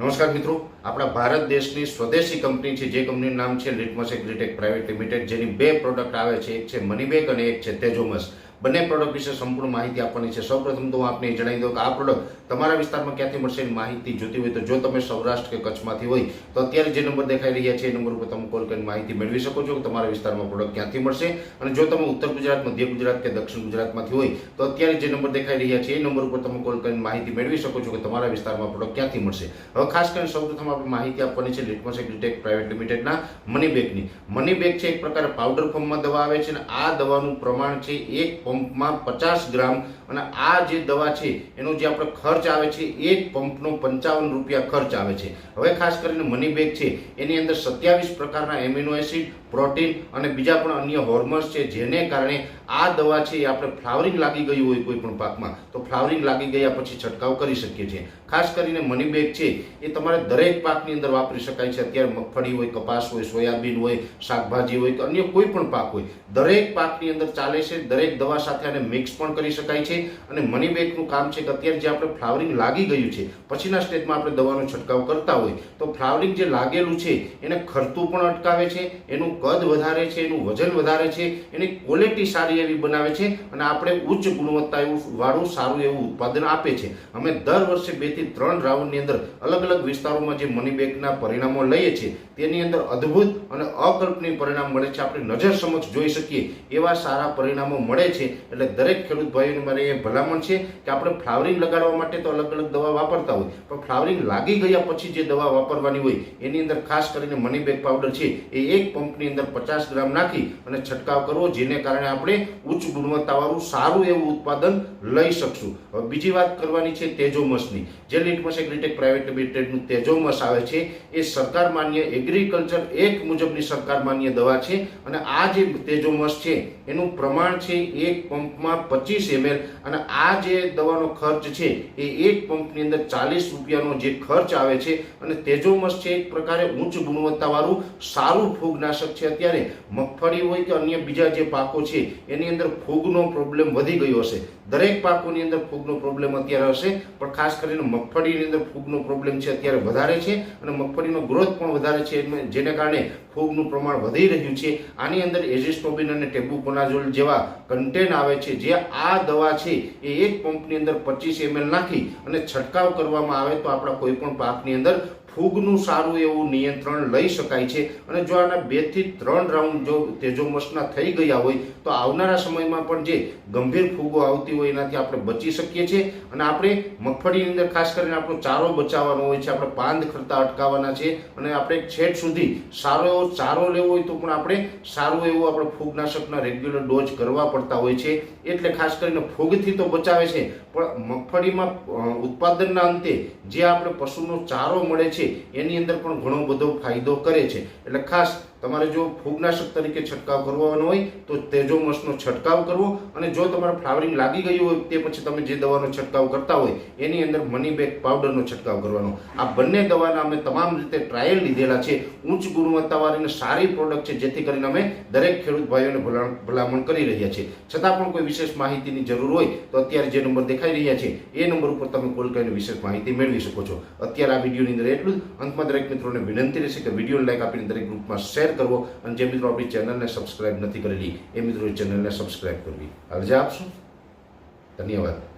નમસ્કાર મિત્રો. આપણા ભારત દેશની સ્વદેશી કંપની છે, જે કંપનીનું નામ છે લિટમસ એગ્રીટેક પ્રાઇવેટ લિમિટેડ જેની બે પ્રોડક્ટ આવે છે, એક છે મનીબેગ અને એક છે તેજોમસ બંને પ્રોડક્ટ વિશે સંપૂર્ણ માહિતી આપવાની છે. સૌપ્રથમ તો હું આપને જણાવી દઉં કે આ પ્રોડક્ટ તમારા વિસ્તારમાં ક્યાંથી મળશે એની માહિતી જોતી હોય તો જો તમે સૌરાષ્ટ્ર કે કચ્છમાંથી હોય, તો અત્યારે જે નંબર દેખાઈ રહ્યા છે એ નંબર ઉપર તમે કોલ કરીને માહિતી મેળવી શકો છો કે તમારા વિસ્તારમાં પ્રોડક્ટ ક્યાંથી મળશે. અને જો તમે ઉત્તર ગુજરાત, મધ્ય ગુજરાત કે દક્ષિણ ગુજરાતમાંથી હોય, તો અત્યારે જે નંબર દેખાઈ રહ્યા છે એ નંબર ઉપર તમે કોલ કરીને માહિતી મેળવી શકો છો કે તમારા વિસ્તારમાં પ્રોડક્ટ ક્યાંથી મળશે. હવે ખાસ કરીને સૌપ્રથમ આપણે માહિતી આપવાની છે લિટમસ એગ્રીટેક પ્રાઇવેટ લિમિટેડના મની બેગની મની બેગ છે એક પ્રકારે પાવડર ફોર્મમાં દવા આવે છે અને આ દવાનું પ્રમાણ છે એક પંપમાં પચાસ ગ્રામ અને આ જે દવા છે, એનો જે આપણે ખર્ચ આવે છે એક પંપનો પંચાવન રૂપિયા ખર્ચ આવે છે. હવે ખાસ કરીને મની બેગ છે, એની અંદર સત્યાવીસ પ્રકારના એમિનો એસિડ પ્રોટીન અને બીજા પણ અન્ય હોર્મોન્સ છે, જેને કારણે આ દવા છે એ આપણે ફ્લાવરિંગ લાગી ગયું હોય કોઈ પણ પાકમાં, તો ફ્લાવરિંગ લાગી ગયા પછી છંટકાવ કરી શકીએ છીએ. ખાસ કરીને મની બેગ છે, એ તમારે દરેક પાકની અંદર વાપરી શકાય છે. અત્યારે મગફળી હોય, કપાસ હોય, સોયાબીન હોય, શાકભાજી હોય કે અન્ય કોઈ પણ પાક હોય, દરેક પાકની અંદર ચાલે છે, દરેક દવા સાથે આને મિક્સ પણ કરી શકાય છે. અને મની બેગનું કામ છે કે અત્યારે જે આપણે ફ્લાવરિંગ લાગી ગયું છે, પછીના સ્ટેજમાં આપણે દવાનો છંટકાવ કરતા હોય, તો ફ્લાવરિંગ જે લાગેલું છે, એને ખરતું પણ અટકાવે છે, એનું કદ વધારે છે, એનું વજન વધારે છે, એની ક્વોલિટી સારી એવી બનાવે છે અને આપણે ઉચ્ચ ગુણવત્તા એવું વાળું સારું એવું ઉત્પાદન આપે છે. અમે દર વર્ષે બેથી ત્રણ રાઉન્ડની અંદર અલગ અલગ વિસ્તારોમાં જે મની બેગના પરિણામો લઈએ છીએ, તેની અંદર અદ્ભુત અને અકલ્પનીય પરિણામ મળે છે. આપણે નજર સમક્ષ જોઈ શકીએ એવા સારા પરિણામો મળે છે. એટલે દરેક ખેડૂત ભાઈઓને મારે એ ભલામણ છે કે આપણે ફ્લાવરિંગ લગાડવા માટે તો અલગ અલગ દવા વાપરતા હોય, પણ ફ્લાવરિંગ લાગી ગયા પછી જે દવા વાપરવાની હોય, એની અંદર ખાસ કરીને મની બેગ પાવડર છે, એ એક પંપની અંદર પચાસ ગ્રામ નાખી અને છંટકાવ કરવો, જેને કારણે આપણે ઉચ્ચ ગુણવત્તાવાળું સારું એવું ઉત્પાદન લઈ શકશું. હવે બીજી વાત કરવાની છે તેજોમસની. જે લીટમસ એગ્રીટેક પ્રાઇવેટ લિમિટેડનું તેજોમસ આવે છે, એ સરકાર માન્ય એગ્રીકલ્ચર એક મુજબની સરકાર માન્ય દવા છે અને આ જે તેજોમસ છે, એનું પ્રમાણ છે એક પંપમાં પચીસ એમએલ અને આ જે દવાનો ખર્ચ છે, એ એક પંપની અંદર ચાલીસ રૂપિયાનો જે ખર્ચ આવે છે અને તેજોમસ છે, એક પ્રકારે ઉચ્ચ ગુણવત્તાવાળું સારું ફૂગનાશક છે. અત્યારે મગફળી હોય કે અન્ય બીજા જે પાકો છે, એની અંદર ફૂગનો પ્રોબ્લેમ વધી ગયો હશે. દરેક પાકોની અંદર ફૂગનો પ્રોબ્લેમ અત્યારે હશે, પણ ખાસ કરીને મગફળીની અંદર ફૂગનો પ્રોબ્લેમ છે અત્યારે વધારે છે અને મગફળીનો ગ્રોથ પણ વધારે છે જેને કારણે ફૂગનું પ્રમાણ વધી રહ્યું છે. આની અંદર એઝિસ્ટોબિન અને ટેબુકોનાઝોલ જેવા કન્ટેન આવે છે, જે આ દવા છે એ એક પંપની અંદર પચીસ એમએલ નાખી અને છંટકાવ કરવામાં આવે તો આપણા કોઈ પણ પાકની અંદર ફૂગનું સારું એવું નિયંત્રણ લઈ શકાય છે. અને જો આના બેથી ત્રણ રાઉન્ડ જો તેજોમસના થઈ ગયા હોય, તો આવનારા સમયમાં પણ જે ગંભીર ફૂગો આવતી હોય એનાથી આપણે બચી શકીએ છીએ. અને આપણે મગફળીની અંદર ખાસ કરીને આપણો ચારો બચાવવાનો હોય છે, આપણે પાંદ ખરતા અટકાવવાના છે, અને આપણે છેક સુધી સારો એવો ચારો લેવો હોય તો પણ આપણે સારું એવું આપણે ફૂગનાશકના રેગ્યુલર ડોઝ કરવા પડતા હોય છે. એટલે ખાસ કરીને ફૂગથી તો બચાવે છે, પણ મગફળીમાં ઉત્પાદનના અંતે જે આપણે પશુનો ચારો મળે છે એની અંદર પણ ઘણો બધો ફાયદો કરે છે. એટલે ખાસ તમારે જો ફૂગનાશક તરીકે છંટકાવ કરવાનો હોય તો તેજોમસનો છંટકાવ કરવો અને જો તમારે ફ્લાવરિંગ લાગી ગયું હોય તે પછી તમે જે દવાનો છંટકાવ કરતા હોય એની અંદર મની બેગ પાવડરનો છંટકાવ કરવાનો. આ બંને દવાના અમે તમામ રીતે ટ્રાયલ લીધેલા છે. ઉચ્ચ ગુણવત્તાવાળી અને સારી પ્રોડક્ટ છે, જેથી કરીને અમે દરેક ખેડૂત ભાઈઓને ભલા- ભલામણ કરી રહ્યા છીએ. છતાં પણ કોઈ વિશેષ માહિતીની જરૂર હોય તો અત્યારે જે નંબર દેખાઈ રહ્યા છે, એ નંબર ઉપર તમે કોલ કરીને વિશેષ માહિતી મેળવી શકો છો. અત્યારે આ વિડીયોની અંદર એટલું અંતમાં દરેક મિત્રોને વિનંતી રહેશે કે વીડિયો લાઈક આપીને દરેક ગ્રુપમાં શેર કરવો અને જે મિત્રો આપણી ચેનલને સબસ્ક્રાઈબ નથી કરેલી, એ મિત્રો ચેનલને સબસ્ક્રાઈબ કરવી. અરજા આપશો. ધન્યવાદ.